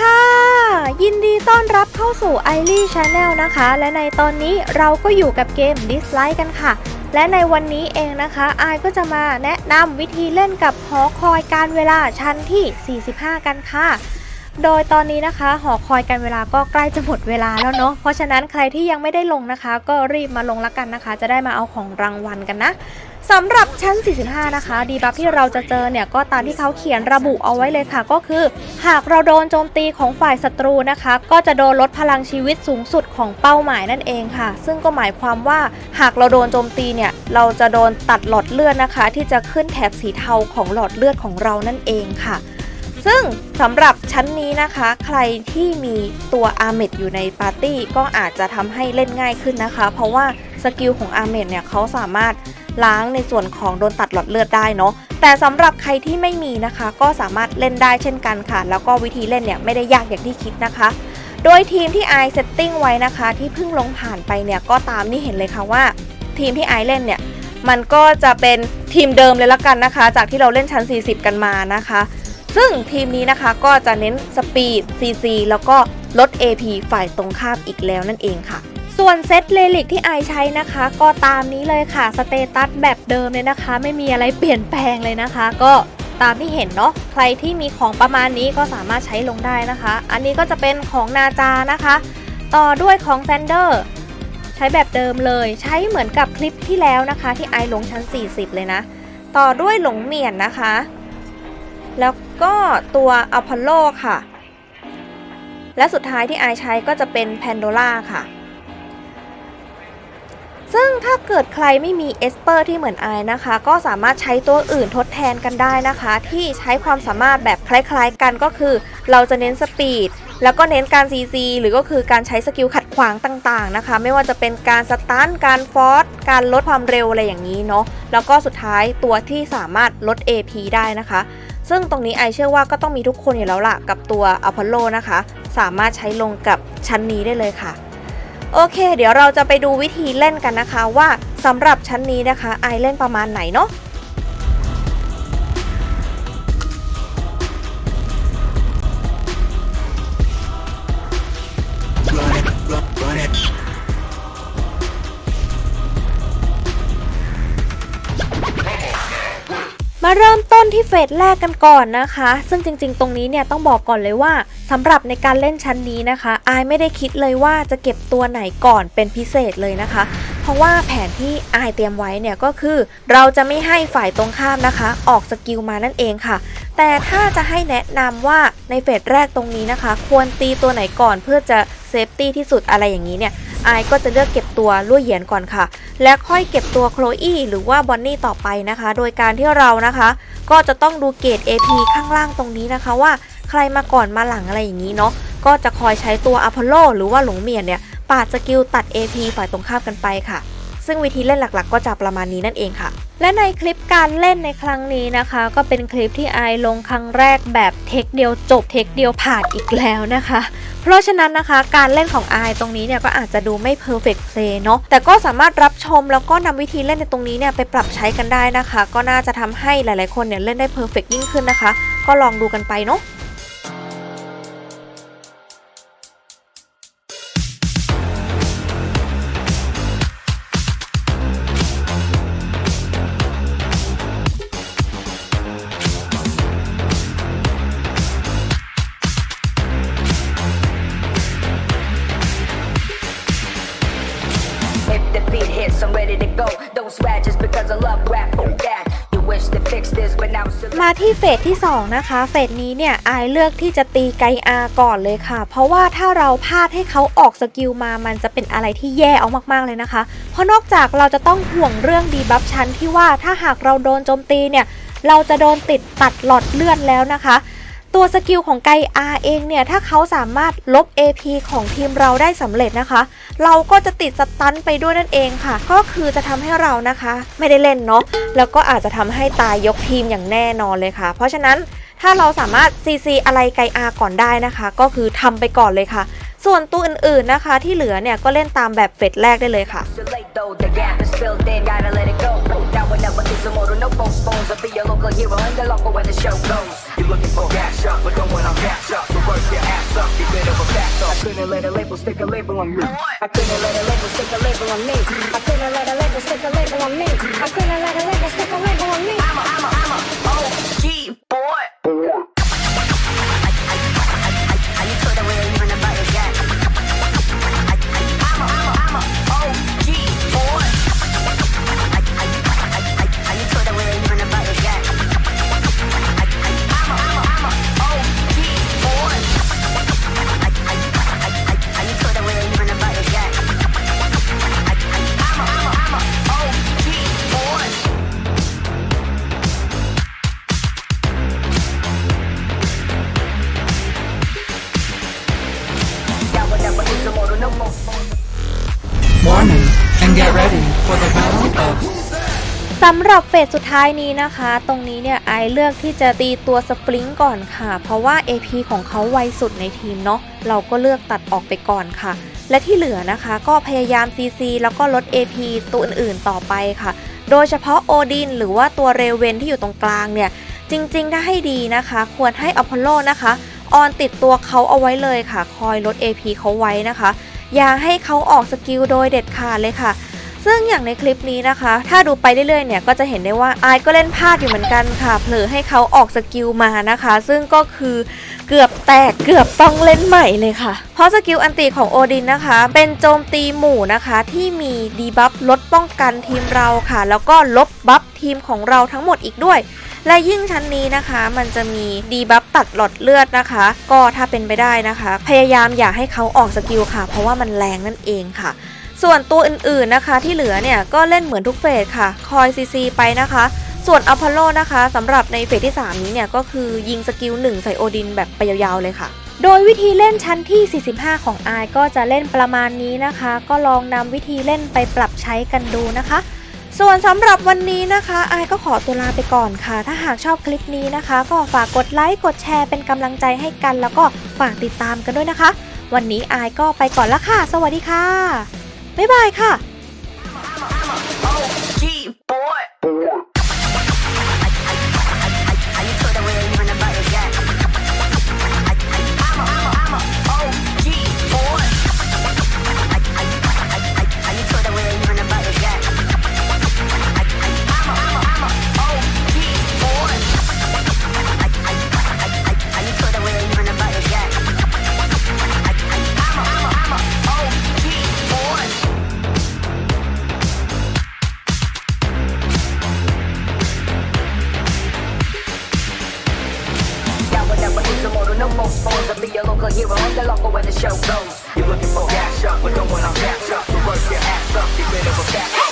ค่ะ ยินดีต้อนรับเข้าสู่ i อ y Channel นะคะ และในตอนนี้เราก็อยู่กับเกม Dislike กันค่ะ และในวันนี้เองนะคะอายก็จะมาแนะนำวิธีเล่นกับหอคอยการเวลาชั้นที่ 45 กันค่ะ โดยตอนนี้นะคะ หอคอยการเวลาก็ใกล้จะหมดเวลาแล้วเนาะเพราะฉะนั้นใครที่ยังไม่ได้ลงนะคะ ก็รีบมาลงละกันนะคะ จะได้มาเอาของรางวัลกันนะ สำหรับชั้น 45 นะคะ ดีบัฟที่เราจะเจอเนี่ยก็ตามที่เขาเขียนระบุเอาไว้เลยค่ะ ก็คือ หากเราโดนโจมตีของฝ่ายศัตรูนะคะ ก็จะโดนลดพลังชีวิตสูงสุดของเป้าหมายนั่นเองค่ะ ซึ่งก็หมายความว่าหากเราโดนโจมตีเนี่ยเราจะโดนตัดหลอดเลือดนะคะ ที่จะขึ้นแถบสีเทาของหลอดเลือดของเรานั่นเองค่ะซึ่งสำหรับชั้นนี้นะคะ ใครที่มีตัวอาเมดอยู่ในปาร์ตี้ก็อาจจะทำให้เล่นง่ายขึ้นนะคะ เพราะว่าสกิลของอาเมดเนี่ยเขาสามารถ ล้างในส่วนของโดนตัดหลอดเลือดได้เนาะแต่สำหรับใครที่ไม่มีนะคะ ก็สามารถเล่นได้เช่นกันค่ะ แล้วก็วิธีเล่นเนี่ยไม่ได้ยากอย่างที่คิดนะคะ โดยทีมที่ไอเซตติ้งไว้นะคะ ที่เพิ่งลงผ่านไปเนี่ยก็ตามที่เห็นเลยค่ะว่า ทีมที่ไอเล่นเนี่ยมันก็จะเป็นทีมเดิมเลยละกันนะคะ จากที่เราเล่นชั้น 40 กันมานะคะ ซึ่งทีมนี้นะคะก็จะเน้นสปีด CC แล้วก็ลด AP ฝ่ายตรงข้ามอีกแล้วนั่นเองค่ะ ส่วนเซตเลลิกที่ไอใช้นะคะ ก็ตามนี้เลยค่ะสเตตัสแบบเดิมเลยนะคะ ไม่มีอะไรเปลี่ยนแปลงเลยนะคะ ก็ตามที่เห็นเนาะใครที่มีของประมาณนี้ก็สามารถใช้ลงได้นะคะ อันนี้ก็จะเป็นของนาจานะคะ ต่อด้วยของแซนเดอร์ใช้แบบเดิมเลยใช้เหมือนกับคลิปที่แล้วนะคะ ที่ไอลงชั้น 40 เลยนะ ต่อด้วยหลงเหมียนนะคะ แล้วก็ตัวอพอลโลค่ะ และสุดท้ายที่ไอใช้ก็จะเป็นแพนโดล่าค่ะ ซึ่งถ้าเกิดใครไม่มีเอสเปอร์ที่เหมือนไอนะคะ ก็สามารถใช้ตัวอื่นทดแทนกันได้นะคะ ที่ใช้ความสามารถแบบคล้ายๆกันก็คือ เราจะเน้นสปีดแล้วก็เน้นการ CC หรือก็คือการใช้สกิลขัดขวางต่างๆนะคะ ไม่ว่าจะเป็นการสตันการฟอสการลดความเร็วอะไรอย่างนี้เนาะแล้วก็สุดท้ายตัวที่สามารถลด AP ได้นะคะ ซึ่งตรงนี้ไอเชื่อว่าก็ต้องมีทุกคนอยู่แล้วล่ะกับตัวอพอลโลนะคะ สามารถใช้ลงกับชั้นนี้ได้เลยค่ะ โอเค เดี๋ยวเราจะไปดูวิธีเล่นกันนะคะว่าสำหรับชั้นนี้นะคะไอเล่นประมาณไหนเนาะมาเริ่ม ต้นที่เฟสแรกกันก่อนนะคะ ซึ่งจริงๆ ตรงนี้เนี่ยต้องบอกก่อนเลยว่าสำหรับในการเล่นชั้นนี้นะคะอายไม่ได้คิดเลยว่าจะเก็บตัวไหนก่อนเป็นพิเศษเลยนะคะ เพราะว่าแผนที่อายเตรียมไว้เนี่ยก็คือ เราจะไม่ให้ฝ่ายตรงข้ามนะคะ ออกสกิลมานั่นเองค่ะ แต่ถ้าจะให้แนะนำว่าในเฟสแรกตรงนี้นะคะ ควรตีตัวไหนก่อนเพื่อจะเซฟตี้ที่สุดอะไรอย่างนี้เนี่ย อายก็จะเลือกเก็บตัวลุ่ยเหยียนก่อนค่ะ และค่อยเก็บตัวโคลอี้หรือว่าบอนนี่ต่อไปนะคะ โดยการที่เรานะคะ ก็จะต้องดูเกรด AP ข้างล่างตรงนี้นะคะว่าใครมาก่อนมาหลังอะไรอย่างนี้เนาะก็จะคอยใช้ตัวอพอลโลหรือว่าหลงเมียนเนี่ยปาดสกิลตัด AP ฝ่ายตรงข้ามกันไปค่ะ ซึ่งวิธีเล่นหลักๆ ก็จะประมาณนี้นั่นเองค่ะ และในคลิปการเล่นในครั้งนี้นะคะ ก็เป็นคลิปที่ไอลงครั้งแรกแบบเทคเดียวจบเทคเดียวผ่านอีกแล้วนะคะ เพราะฉะนั้นนะคะการเล่นของไอตรงนี้เนี่ยก็อาจจะดูไม่ perfect play เนาะแต่ก็สามารถรับชมแล้วก็นำวิธีเล่นในตรงนี้เนี่ยไปปรับใช้กันได้นะคะ ก็น่าจะทำให้หลายๆคนเนี่ยเล่นได้ perfect ยิ่งขึ้นนะคะ ก็ลองดูกันไปเนาะ มาที่เฟสที่ 2 นะคะ เฟสนี้เนี่ยไอเลือกที่จะตีไกอาก่อนเลยค่ะ เพราะว่าถ้าเราพลาดให้เขาออกสกิลมามันจะเป็นอะไรที่แย่เอามากๆเลยนะคะ เพราะนอกจากเราจะต้องห่วงเรื่องดีบัฟชั้นที่ว่าถ้าหากเราโดนโจมตีเนี่ยเราจะโดนติดตัดหลอดเลือดแล้วนะคะ ตัวสกิลของไกอาเองเนี่ย ถ้าเขาสามารถลบ AP ของทีมเราได้สำเร็จนะคะ เราก็จะติดสตันไปด้วยนั่นเองค่ะ ก็คือจะทำให้เรานะคะ ไม่ได้เล่นเนาะแล้วก็อาจจะทำให้ตายยกทีมอย่างแน่นอนเลยค่ะ เพราะฉะนั้นถ้าเราสามารถ CC อะไรไกอาก่อนได้นะคะ ก็คือทำไปก่อนเลยค่ะ ส่วนตัวอื่นๆนะคะ ที่เหลือเนี่ยก็เล่นตามแบบเฟสแรกได้เลยค่ะ Too late though, the gap is filled in, gotta let it go. Now whenever there's a motor, no postpones. I'll be your local hero and the local when the show goes. You're looking for gas up, but don't want to gas up. So work your ass up, get rid of a back up. I couldn't let a label stick a label on me. I couldn't let a label stick a label on me. I couldn't let a label stick a label on me. I couldn't let a label stick a label on me. I'm a, I'm a, I'm a OG สำหรับเฟสสุดท้ายนี้นะคะ ตรงนี้เนี่ยไอเลือกที่จะตีตัวสปริงก่อนค่ะ เพราะว่า AP ของเขาไวสุดในทีมเนาะเราก็เลือกตัดออกไปก่อนค่ะ และที่เหลือนะคะก็พยายาม CC แล้วก็ลด AP ตัวอื่นๆต่อไปค่ะ โดยเฉพาะโอดินหรือว่าตัวเรเวนที่อยู่ตรงกลางเนี่ย จริงๆ ถ้าให้ดีนะคะ ควรให้อพอลโลนะคะออนติดตัวเขาเอาไว้เลยค่ะ คอยลด AP เขาไว้นะคะ อย่าให้เขาออกสกิลโดยเด็ดขาดเลยค่ะ ซึ่งอย่างในคลิปนี้นะคะ ถ้าดูไปเรื่อยๆเนี่ยก็จะเห็นได้ว่าอายก็เล่นพลาดอยู่เหมือนกันค่ะ เผลอให้เขาออกสกิลมานะคะ ซึ่งก็คือเกือบแตกเกือบต้องเล่นใหม่เลยค่ะ เพราะสกิลอันติของโอดินนะคะ เป็นโจมตีหมู่นะคะที่มีดีบัฟลดป้องกันทีมเราค่ะ แล้วก็ลบบัฟทีมของเราทั้งหมดอีกด้วยและยิ่งชั้นนี้นะคะ มันจะมีดีบัฟตัดหลอดเลือดนะคะ ก็ถ้าเป็นไปได้นะคะ พยายามอย่าให้เขาออกสกิลค่ะ เพราะว่ามันแรงนั่นเองค่ะ ส่วนตัวอื่นๆนะคะที่เหลือเนี่ยก็เล่นเหมือนทุกเฟสค่ะ คอยซีซีไปนะคะ ส่วนอพอลโลนะคะสำหรับในเฟสที่ 3 นี้เนี่ยก็คือยิงสกิล 1 ใส่โอดินแบบไปยาวๆเลยค่ะ โดยวิธีเล่นชั้นที่ 45 ของอายก็จะเล่นประมาณนี้นะคะ ก็ลองนำวิธีเล่นไปปรับใช้กันดูนะคะ ส่วนสำหรับวันนี้นะคะอายก็ขอตัวลาไปก่อนค่ะ ถ้าหากชอบคลิปนี้นะคะ ก็ฝากกดไลค์กดแชร์เป็นกำลังใจให้กัน แล้วก็ฝากติดตามกันด้วยนะคะ วันนี้อายก็ไปก่อนละค่ะ สวัสดีค่ะ บ๊ายบายค่ะ the local when the show goes. You're looking for gas up, but don't wanna gas up. So work your ass up, get rid of a back.